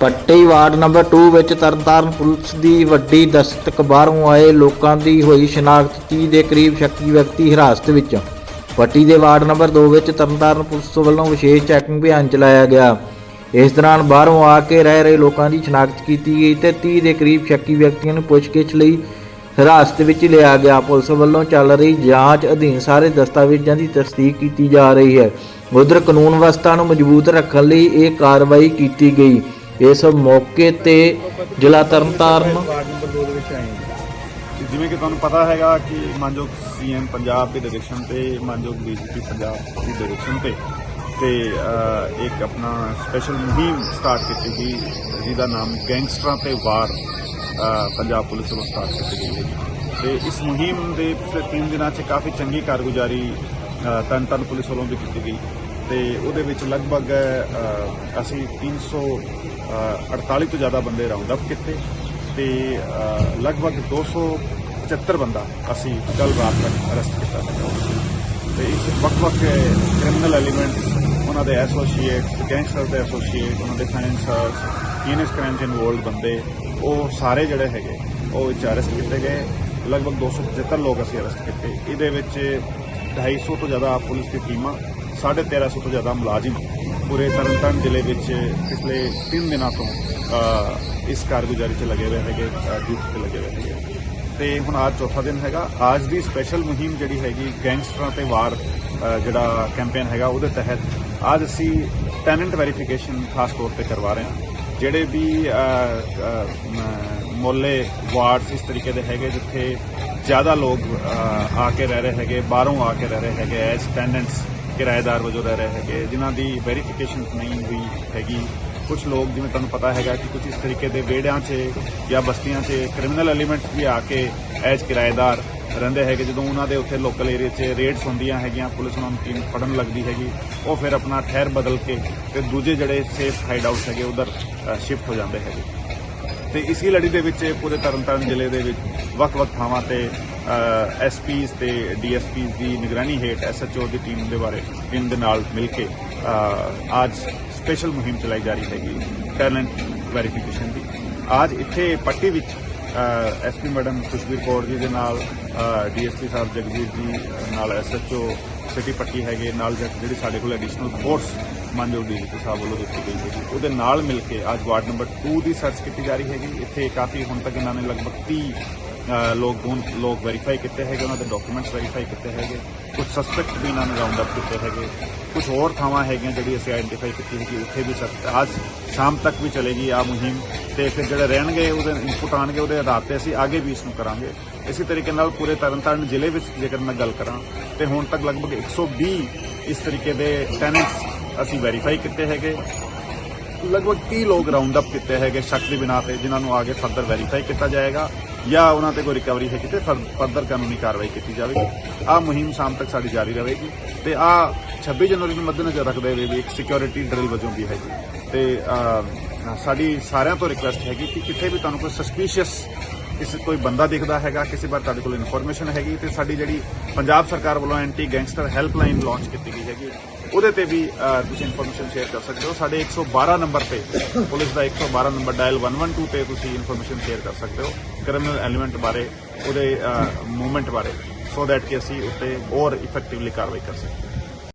ਪੱਟੀ ward number 2 ਵਿੱਚ Tarn Taran police ਦੀ ਵੱਡੀ ਦਸਤਕ ਬਾਹਰੋਂ ਆਏ ਲੋਕਾਂ ਦੀ ਹੋਈ ਸ਼ਨਾਖਤ 30 ਦੇ ਕਰੀਬ ਸ਼ੱਕੀ ਵਿਅਕਤੀ ਹਿਰਾਸਤ ਵਿੱਚ। ਪੱਟੀ ਦੇ ਵਾਰਡ ਨੰਬਰ 2 ਵਿੱਚ ਤਰਨਤਾਰਨ ਪੁਲਿਸ ਵੱਲੋਂ ਵਿਸ਼ੇਸ਼ ਚੈਕਿੰਗ ਅਭਿਆਨ ਚਲਾਇਆ ਗਿਆ। ਇਸ ਦੌਰਾਨ ਬਾਹਰੋਂ ਆ ਕੇ ਰਹਿ ਰਹੇ ਲੋਕਾਂ ਦੀ ਸ਼ਨਾਖਤ ਕੀਤੀ ਗਈ ਤੇ 30 ਦੇ ਕਰੀਬ ਸ਼ੱਕੀ ਵਿਅਕਤੀਆਂ ਨੂੰ ਪੁੱਛਗਿੱਛ ਲਈ ਹਿਰਾਸਤ ਵਿੱਚ ਲਿਆ ਗਿਆ। ਪੁਲਿਸ ਵੱਲੋਂ ਚੱਲ ਰਹੀ ਜਾਂਚ ਅਧੀਨ ਸਾਰੇ ਦਸਤਾਵੇਜ਼ਾਂ ਦੀ ਤਸਦੀਕ ਕੀਤੀ ਜਾ ਰਹੀ ਹੈ। ਉਧਰ ਕਾਨੂੰਨ ਵਿਵਸਥਾ ਨੂੰ ਮਜ਼ਬੂਤ ਰੱਖਣ ਲਈ ਇਹ ਕਾਰਵਾਈ ਕੀਤੀ ਗਈ। ਇਸ ਮੌਕੇ ਤੇ ਜ਼ਿਲ੍ਹਾ ਤਰਨਤਾਰਨ। ਵਾਰਡ ਨੰਬਰ 2 ਦੇ ਵਿੱਚ ਆਏ ਹਾਂ ਜਿਵੇਂ ਕਿ ਤੁਹਾਨੂੰ ਪਤਾ ਹੈਗਾ ਕਿ ਮਾਨਯੋਗ ਸੀਐਮ ਪੰਜਾਬ ਦੇ ਡਾਇਰੈਕਸ਼ਨ ਤੇ ਮਾਨਯੋਗ ਡੀਜੀਪੀ ਪੰਜਾਬ ਦੀ ਡਾਇਰੈਕਸ਼ਨ ਤੇ ਤੇ ਅਹ, ਇੱਕ ਆਪਣਾ ਸਪੈਸ਼ਲ ਮੁਹਿੰਮ ਸਟਾਰਟ ਕੀਤੀ ਗਈ ਜਿਹਦਾ ਨਾਮ ਗੈਂਗਸਟਰਾਂ ਤੇ ਵਾਰ ਅਹ, ਪੰਜਾਬ ਪੁਲਿਸ ਵੱਲੋਂ ਸਟਾਰਟ ਕੀਤੀ ਗਈ ਹੈ ਤੇ ਇਸ ਮੁਹਿੰਮ ਦੇ ਪਿਛਲੇ 3 ਦਿਨਾਂ 'ਚ ਕਾਫੀ ਚੰਗੀ ਕਾਰਗੁਜ਼ਾਰੀ ਅਹ, ਤਰਨਤਾਰਨ ਪੁਲਿਸ ਵੱਲੋਂ ਵੀ ਕੀਤੀ ਗਈ। ਤੇ ਉਹਦੇ ਵਿੱਚ ਲਗਭਗ ਅਹ, ਅਸੀਂ 348 ਤੋਂ ਜ਼ਿਆਦਾ ਬੰਦੇ ਰਾਉਂਡ ਅਪ ਕੀਤੇ ਤੇ ਅਹ, ਲਗਭਗ 275 ਬੰਦਾ ਅਸੀਂ ਕੱਲ ਰਾਤ ਤੱਕ ਅਰੈਸਟ ਕੀਤਾ ਸੀਗਾ ਤੇ ਇਸ ਵੱਖ-ਵੱਖ ਕ੍ਰਿਮੀਨਲ ਐਲੀਮੈਂਟਸ ਉਹਨਾਂ ਦੇ ਐਸੋਸੀਏਟਸ ਗੈਂਗਸਟਰ ਦੇ ਐਸੋਸੀਏਟ ਉਹਨਾਂ ਦੇ ਫਾਈਨੈਂਸਰਸ ਹੀਨਸ ਕ੍ਰਾਈਮਸ ਇਨਵੋਲਡ ਬੰਦੇ ਉਹ ਸਾਰੇ ਜਿਹੜੇ ਹੈਗੇ ਉਹ ਵਿੱਚ ਅਰੈਸਟ ਕੀਤੇ ਗਏ। ਲਗਭਗ 275 ਲੋਕ ਅਸੀਂ ਅਰੈਸਟ ਕੀਤੇ। ਇਹਦੇ ਵਿੱਚ 250 ਤੋਂ ਜ਼ਿਆਦਾ ਪੁਲਿਸ ਦੀ ਟੀਮਾਂ 1350 ਤੋਂ ਜ਼ਿਆਦਾ ਮੁਲਾਜ਼ਮ ਪੂਰੇ ਤਰਨਤਾਰਨ ਜ਼ਿਲ੍ਹੇ ਵਿੱਚ ਪਿਛਲੇ 3 ਦਿਨਾਂ ਤੋਂ ਇਸ ਕਾਰਗੁਜ਼ਾਰੀ 'ਚ ਲੱਗੇ ਹੋਏ ਹੈਗੇ ਡਿਊਟੀ ਤੇ ਲੱਗੇ ਹੋਏ ਹੈਗੇ। ਤੇ ਹੁਣ ਅੱਜ ਚੌਥਾ ਦਿਨ ਹੈਗਾ। ਅੱਜ ਦੀ ਸਪੈਸ਼ਲ ਮੁਹਿੰਮ ਜਿਹੜੀ ਹੈਗੀ ਗੈਂਗਸਟਰਾਂ ਤੇ ਵਾਰ ਜਿਹੜਾ ਕੈਂਪੇਨ ਹੈਗਾ ਉਹਦੇ ਤਹਿਤ ਅੱਜ ਅਸੀਂ ਟੈਨੈਂਟ ਵੈਰੀਫਿਕੇਸ਼ਨ ਖਾਸ ਤੌਰ ਤੇ ਕਰਵਾ ਰਹੇ ਹਾਂ। ਜਿਹੜੇ ਵੀ ਅ, ਮੁਹੱਲੇ ਵਾਰਡਸ ਇਸ ਤਰੀਕੇ ਦੇ ਹੈਗੇ ਜਿੱਥੇ ਜ਼ਿਆਦਾ ਲੋਕ ਆ ਕੇ ਰਹਿ ਰਹੇ ਹੈਗੇ ਬਾਹਰੋਂ ਆ ਕੇ ਰਹਿ ਰਹੇ ਹੈਗੇ ਐਸ ਟੈਨੈਂਟਸ ਕਿਰਾਏਦਾਰ ਵਜੋਂ ਰਹਿ ਰਹੇ ਹੈਗੇ, ਜਿਨ੍ਹਾਂ ਦੀ ਵੈਰੀਫਿਕੇਸ਼ਨ ਨਹੀਂ ਹੋਈ ਹੈਗੀ। ਕੁਝ ਲੋਕ, ਜਿਵੇਂ ਤੁਹਾਨੂੰ ਪਤਾ ਹੈਗਾ ਕਿ ਕੁਝ ਇਸ ਤਰੀਕੇ ਦੇ ਵਿਹੜਿਆਂ 'ਚ ਜਾਂ ਬਸਤੀਆਂ 'ਚ ਕ੍ਰਿਮੀਨਲ ਐਲੀਮੈਂਟਸ ਵੀ ਆ ਕੇ ਐਜ ਕਿਰਾਏਦਾਰ ਰਹਿੰਦੇ ਹੈਗੇ। ਜਦੋਂ ਉਹਨਾਂ ਦੇ ਉੱਥੇ ਲੋਕਲ ਏਰੀਆ 'ਚ ਰੇਡਸ ਹੁੰਦੀਆਂ ਹੈਗੀਆਂ, ਪੁਲਿਸ ਉਹਨਾਂ ਨੂੰ ਟੀਮ ਫੜਨ ਲੱਗਦੀ ਹੈਗੀ, ਉਹ ਫਿਰ ਆਪਣਾ ਠਹਿਰ ਬਦਲ ਕੇ ਤੇ ਦੂਜੇ ਜਿਹੜੇ ਸੇਫ ਹਾਈਡ ਆਊਟਸ ਹੈਗੇ, ਉਧਰ ਸ਼ਿਫਟ ਹੋ ਜਾਂਦੇ ਹੈਗੇ। ਤੇ ਇਸੀ ਲੜੀ ਦੇ ਵਿੱਚ ਪੂਰੇ ਤਰਨਤਾਰਨ ਜ਼ਿਲ੍ਹੇ ਦੇ ਵਿੱਚ ਵੱਖ-ਵੱਖ ਥਾਵਾਂ ਤੇ ਐਸਪੀਸ ਤੇ ਡੀਐਸਪੀਸ ਦੀ ਨਿਗਰਾਨੀ ਹੇਠ ਐਸਐਚਓ ਦੀ ਟੀਮ ਦੇ ਬਾਰੇ ਟੀਮ ਦੇ ਨਾਲ ਮਿਲ ਕੇ ਅੱਜ ਸਪੈਸ਼ਲ ਮੁਹਿੰਮ ਚਲਾਈ ਜਾ ਰਹੀ ਹੈਗੀ ਟੈਲੈਂਟ ਵੈਰੀਫਿਕੇਸ਼ਨ ਦੀ। ਅੱਜ ਇੱਥੇ ਪੱਟੀ ਵਿੱਚ ਐਸਪੀ ਮੈਡਮ ਖੁਸ਼ਬੀਰ ਕੌਰ ਜੀ ਦੇ ਨਾਲ ਡੀਐਸਪੀ ਸਾਹਿਬ ਜਗਜੀਤ ਜੀ ਅ, ਨਾਲ ਐਸਐਚਓ ਸਿਟੀ ਪੱਟੀ ਹੈਗੇ ਨਾਲ ਜ- ਜਿਹੜੀ ਸਾਡੇ ਕੋਲ ਐਡੀਸ਼ਨਲ ਫੋਰਸ ਮਾਨਯੋਗ ਡੀਜੀਪੀ ਸਾਹਿਬ ਵੱਲੋਂ ਦਿੱਤੀ ਗਈ ਹੈਗੀ ਉਹਦੇ ਨਾਲ ਮਿਲ ਕੇ ਅੱਜ ਵਾਰਡ ਨੰਬਰ 2 ਦੀ ਸਰਚ ਕੀਤੀ ਜਾ ਰਹੀ ਹੈਗੀ। ਇੱਥੇ ਕਾਫੀ ਹੁਣ ਤੱਕ ਇਹਨਾਂ ਨੇ ਲਗਭਗ 30 ਲੋਕ ਹੁਣ ਲੋਕ ਵੈਰੀਫਾਈ ਕੀਤੇ ਹੈਗੇ, ਉਹਨਾਂ ਦੇ ਡਾਕੂਮੈਂਟਸ ਵੈਰੀਫਾਈ ਕੀਤੇ ਹੈਗੇ। ਕੁਝ ਸਸਪੈਕਟ ਵੀ ਇਹਨਾਂ ਨੂੰ ਰਾਉਂਡ ਅਪ ਕੀਤੇ ਹੈਗੇ। ਕੁਝ ਹੋਰ ਥਾਵਾਂ ਹੈਗੀਆਂ ਜਿਹੜੀ ਅਸੀਂ ਆਇਡੈਂਟੀਫਾਈ ਕੀਤੀ ਹੈਗੀ, ਉੱਥੇ ਵੀ ਸਰਚ ਅੱਜ ਸ਼ਾਮ ਤੱਕ ਵੀ ਚਲੇਗੀ ਆ ਮੁਹਿੰਮ। ਤੇ ਫਿਰ ਜਿਹੜੇ ਰਹਿਣਗੇ, ਉਹਦੇ ਇਨਪੁਟ ਆਣਗੇ ਉਹਦੇ ਆਧਾਰ ਤੇ ਅਸੀਂ ਅੱਗੇ ਵੀ ਇਸ ਨੂੰ ਕਰਾਂਗੇ। ਇਸੇ ਤਰੀਕੇ ਨਾਲ ਪੂਰੇ ਤਰਨਤਾਰਨ ਜ਼ਿਲ੍ਹੇ ਵਿੱਚ ਜੇਕਰ ਮੈਂ ਗੱਲ ਕਰਾਂ, ਤੇ ਹੁਣ ਤੱਕ ਲਗਭਗ 120 ਇਸ ਤਰੀਕੇ ਦੇ ਟੈਨੈਂਟਸ ਅਸੀਂ ਵੈਰੀਫਾਈ ਕੀਤੇ ਹੈਗੇ। ਲਗਭਗ 30 ਲੋਕ ਰਾਉਂਡ ਅਪ ਕੀਤੇ ਹੈਗੇ ਸ਼ੱਕ ਦੀ ਬਿਨਾ ਤੇ, ਜਿਨ੍ਹਾਂ ਨੂੰ ਆਗੇ ਫਰਦਰ ਵੈਰੀਫਾਈ ਕੀਤਾ ਜਾਏਗਾ। ਜਾਂ ਉਹਨਾਂ ਤੇ ਕੋਈ ਰਿਕਵਰੀ ਹੈ ਕਿਤੇ ਫਰਦਰ ਕਾਨੂੰਨੀ ਕਾਰਵਾਈ ਕੀਤੀ ਜਾਵੇਗੀ। ਆਹ ਮੁਹਿੰਮ ਸ਼ਾਮ ਤੱਕ ਸਾਡੀ ਜਾਰੀ ਰਹੇਗੀ ਤੇ ਆ 26 ਜਨਵਰੀ ਨੂੰ ਮੱਦੇਨਜ਼ਰ ਰੱਖਦੇ ਹੋਏ ਵੀ ਇੱਕ ਸਿਕਿਉਰਿਟੀ ਡਰਿਲ ਵਜੋਂ ਵੀ ਹੈਗੀ। ਤੇ ਸਾਡੀ ਸਾਰਿਆਂ ਤੋਂ ਰਿਕੁਐਸਟ ਹੈਗੀ ਕਿ ਕਿਤੇ ਵੀ ਤੁਹਾਨੂੰ ਕੋਈ ਸਸਪੀਸ਼ੀਅਸ ਕਿਸੇ ਕੋਈ ਬੰਦਾ ਦਿਖਦਾ ਹੈਗਾ, ਕਿਸੇ ਵਾਰ ਤੁਹਾਡੇ ਕੋਲ ਇਨਫੋਰਮੇਸ਼ਨ ਹੈਗੀ ਤੇ ਸਾਡੀ ਜਿਹੜੀ ਪੰਜਾਬ ਸਰਕਾਰ ਵੱਲੋਂ ਐਂਟੀ ਗੈਂਗਸਟਰ ਹੈਲਪਲਾਈਨ ਲਾਂਚ ਕੀਤੀ ਗਈ ਹੈਗੀ, ਉਹਦੇ ਤੇ ਵੀ ਤੁਸੀਂ ਇਨਫੋਰਮੇਸ਼ਨ ਸ਼ੇਅਰ ਕਰ ਸਕਦੇ ਹੋ। ਸਾਡੇ 112 ਨੰਬਰ ਤੇ, ਪੁਲਿਸ ਦਾ 112 ਨੰਬਰ ਡਾਇਲ 112 ਤੇ ਤੁਸੀਂ ਇਨਫੋਰਮੇਸ਼ਨ ਸ਼ੇਅਰ ਕਰ ਸਕਦੇ ਹੋ ਕ੍ਰਿਮੀਨਲ ਐਲੀਮੈਂਟ ਬਾਰੇ, ਉਹਦੇ ਮੂਵਮੈਂਟ ਬਾਰੇ ਸੋ ਦੈਟ ਕਿ ਅਸੀਂ ਉੱਤੇ ਹੋਰ ਇਫੈਕਟਿਵਲੀ ਕਾਰਵਾਈ ਕਰ ਸਕੀਏ।